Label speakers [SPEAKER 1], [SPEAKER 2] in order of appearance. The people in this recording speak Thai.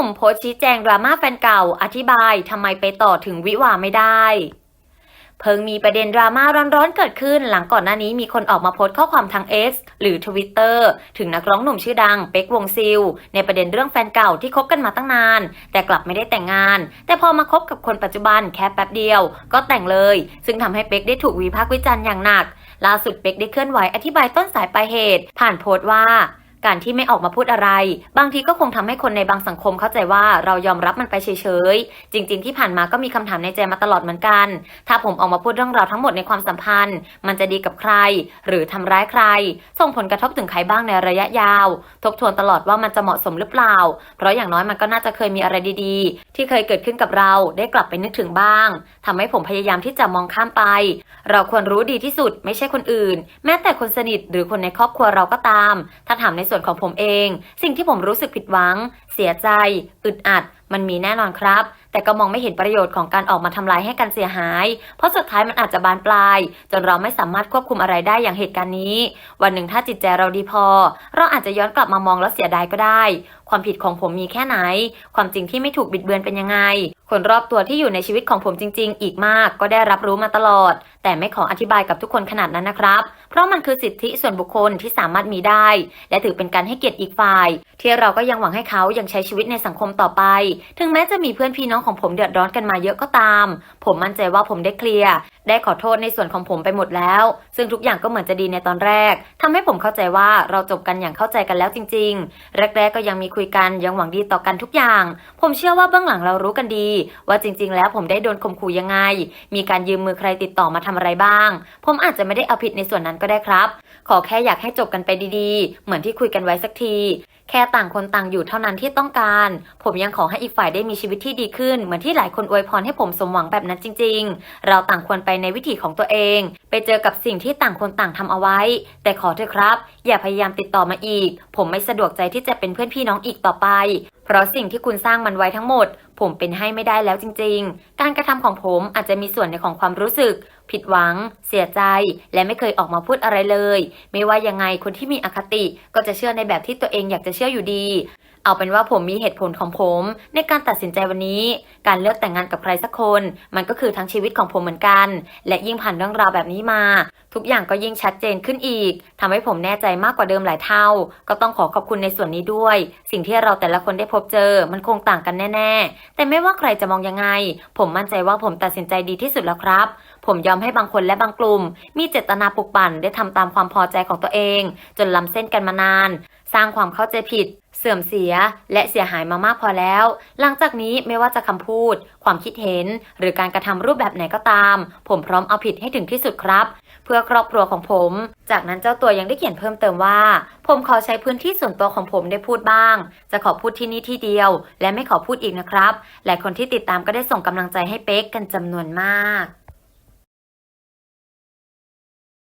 [SPEAKER 1] นุ่มโพสชี้แจงดราม่าแฟนเก่า อธิบายทำไมไปต่อถึงวิวาไม่ได้ เพิ่งมีประเด็นดราม่าร้อนๆเกิดขึ้น หลังก่อนหน้านี้มีคนออกมาโพสต์ข้อความทาง X หรือ Twitter ถึงนักร้องหนุ่มชื่อดังเป็กวงซิล ในประเด็นเรื่องแฟนเก่าที่คบกันมาตั้งนาน แต่กลับไม่ได้แต่งงาน แต่พอมาคบกับคนปัจจุบันแค่แป๊บเดียว ก็แต่งเลย ซึ่งทำให้เป็กได้ถูกวิพากษ์วิจารณ์อย่างหนักล่าสุดเป็กได้เคลื่อนไหวอธิบายต้นสายปลายเหตุ ผ่านโพสต์ว่า การที่ไม่ออกมาพูดอะไร บางทีก็คงทำให้คนในบางสังคมเข้าใจว่าเรายอมรับมันไปเฉยๆ จริง ๆ ที่ผ่านมาก็มีคำถามในใจมาตลอดเหมือนกัน ถ้าผมออกมาพูดเรื่องราวทั้งหมดในความสัมพันธ์ มันจะดีกับใคร หรือทำร้ายใคร ส่งผลกระทบถึงใครบ้างในระยะยาว ทบทวนตลอดว่ามันจะเหมาะสมหรือเปล่า เพราะอย่างน้อยมันก็น่าจะเคยมีอะไรดีๆ ที่เคยเกิดขึ้นกับเราได้กลับไปนึกถึงบ้างทำให้ผมพยายามที่จะมองข้ามไป เราควรรู้ดีที่สุดไม่ใช่คนอื่น แม้แต่คนสนิทหรือคนในครอบครัวเราก็ตาม ถ้าถามในส่วนของผมเอง สิ่งที่ผมรู้สึกผิดหวัง เสียใจ อึดอัด มันมีแน่นอนครับ แต่ก็มองไม่เห็นประโยชน์ของการออกมาทำลายให้กันเสียหาย เพราะสุดท้ายมันอาจจะบานปลาย จนเราไม่สามารถควบคุมอะไรได้อย่างเหตุการณ์นี้ วันหนึ่งถ้าจิตใจเราดีพอ เราอาจจะย้อนกลับมามองแล้วเสียดายก็ได้ ความผิดของผมมีแค่ไหน ความจริงที่ไม่ถูกบิดเบือนเป็นยังไง คนรอบตัวที่อยู่ในชีวิตของผมจริง ๆ อีกมาก ก็ได้รับรู้มาตลอด แต่ไม่ขออธิบายกับทุกคนขนาดนั้นนะครับ เพราะมันคือสิทธิส่วนบุคคลที่สามารถมีได้ และถือเป็นการให้เกียรติอีกฝ่าย ที่เราก็ยังหวังให้เขายังใช้ชีวิตในสังคมต่อไป ถึงแม้จะมีเพื่อนพี่น้องของผมเดือดร้อนกันมาเยอะก็ตาม ผมมั่นใจว่าผมได้เคลียร์ได้ขอโทษในส่วนของผมไปหมดแล้ว ซึ่งทุกอย่างก็เหมือนจะดีในตอนแรกทำให้ผมเข้าใจว่าเราจบกันอย่างเข้าใจกันแล้วจริง ๆ แรก ๆ ก็ยังมีคุยกันยังหวังดีต่อกันทุกอย่าง ผมเชื่อว่าเบื้องหลังเรารู้กันดี ว่าจริง ๆ แล้วผมได้โดนข่มขู่ยังไง มีการยืมมือใครติดต่อมาทำอะไรบ้าง ผมอาจจะไม่ได้เอาผิดในส่วนนั้นก็ได้ครับ ขอแค่อยากให้จบกันไปดีๆ เหมือนที่คุยกันไว้สักที แค่ต่างคนต่างอยู่เท่านั้นที่ต้องการ ผมยังขอให้อีกฝ่ายได้มีชีวิตที่ดีขึ้น เหมือนที่หลายคนอวยพรให้ผมสมหวังแบบนั้นจริง ๆ เราต่างควรไปในวิถีของตัวเองไปเจอกับสิ่งที่ต่างคนต่างทำเอาไว้ แต่ขอเถอะครับ อย่าพยายามติดต่อมาอีก ผมไม่สะดวกใจที่จะเป็นเพื่อนพี่น้องอีกต่อไป เพราะสิ่งที่คุณสร้างมันไว้ทั้งหมด ผมเป็นให้ไม่ได้แล้วจริง ๆ การกระทำของผมอาจจะมีส่วนในของความรู้สึก ผิดหวัง เสียใจ และไม่เคยออกมาพูดอะไรเลย ไม่ว่ายังไงคนที่มีอคติก็จะเชื่อในแบบที่ตัวเองอยากจะเชื่ออยู่ดีเอาเป็นว่าผมมีเหตุผลของผม ในการตัดสินใจวันนี้ การเลือกแต่งงานกับใครสักคน มันก็คือทั้งชีวิตของผมเหมือนกัน และยิ่งผ่านเรื่องราวแบบนี้มา ทุกอย่างก็ยิ่งชัดเจนขึ้นอีกทำให้ผมแน่ใจมากกว่าเดิมหลายเท่า ก็ต้องขอขอบคุณในส่วนนี้ด้วย สิ่งที่เราแต่ละคนได้พบเจอ มันคงต่างกันแน่ ๆ แต่ไม่ว่าใครจะมองยังไง ผมมั่นใจว่าผมตัดสินใจดีที่สุดแล้วครับ ผมยอมให้บางคนและบางกลุ่ม มีเจตนาปลุกปั่นได้ทำตามความพอใจของตัวเอง จนล้ำเส้นกันมานาน สร้างความเข้าใจผิด เสื่อมเสีย และเสียหายมามากพอแล้ว หลังจากนี้ไม่ว่าจะคำพูด ความคิดเห็น หรือการกระทำรูปแบบไหนก็ตาม ผมพร้อมเอาผิดให้ถึงที่สุดครับ เพื่อครอบครัวของผม จากนั้นเจ้าตัวยังได้เขียนเพิ่มเติมว่า ผมขอใช้พื้นที่ส่วนตัวของผมได้พูดบ้าง จะขอพูดที่นี่ที่เดียว และไม่ขอพูดอีกนะครับ หลายคนที่ติดตามก็ได้ส่งกำลังใจให้เป๊กกันจำนวนมาก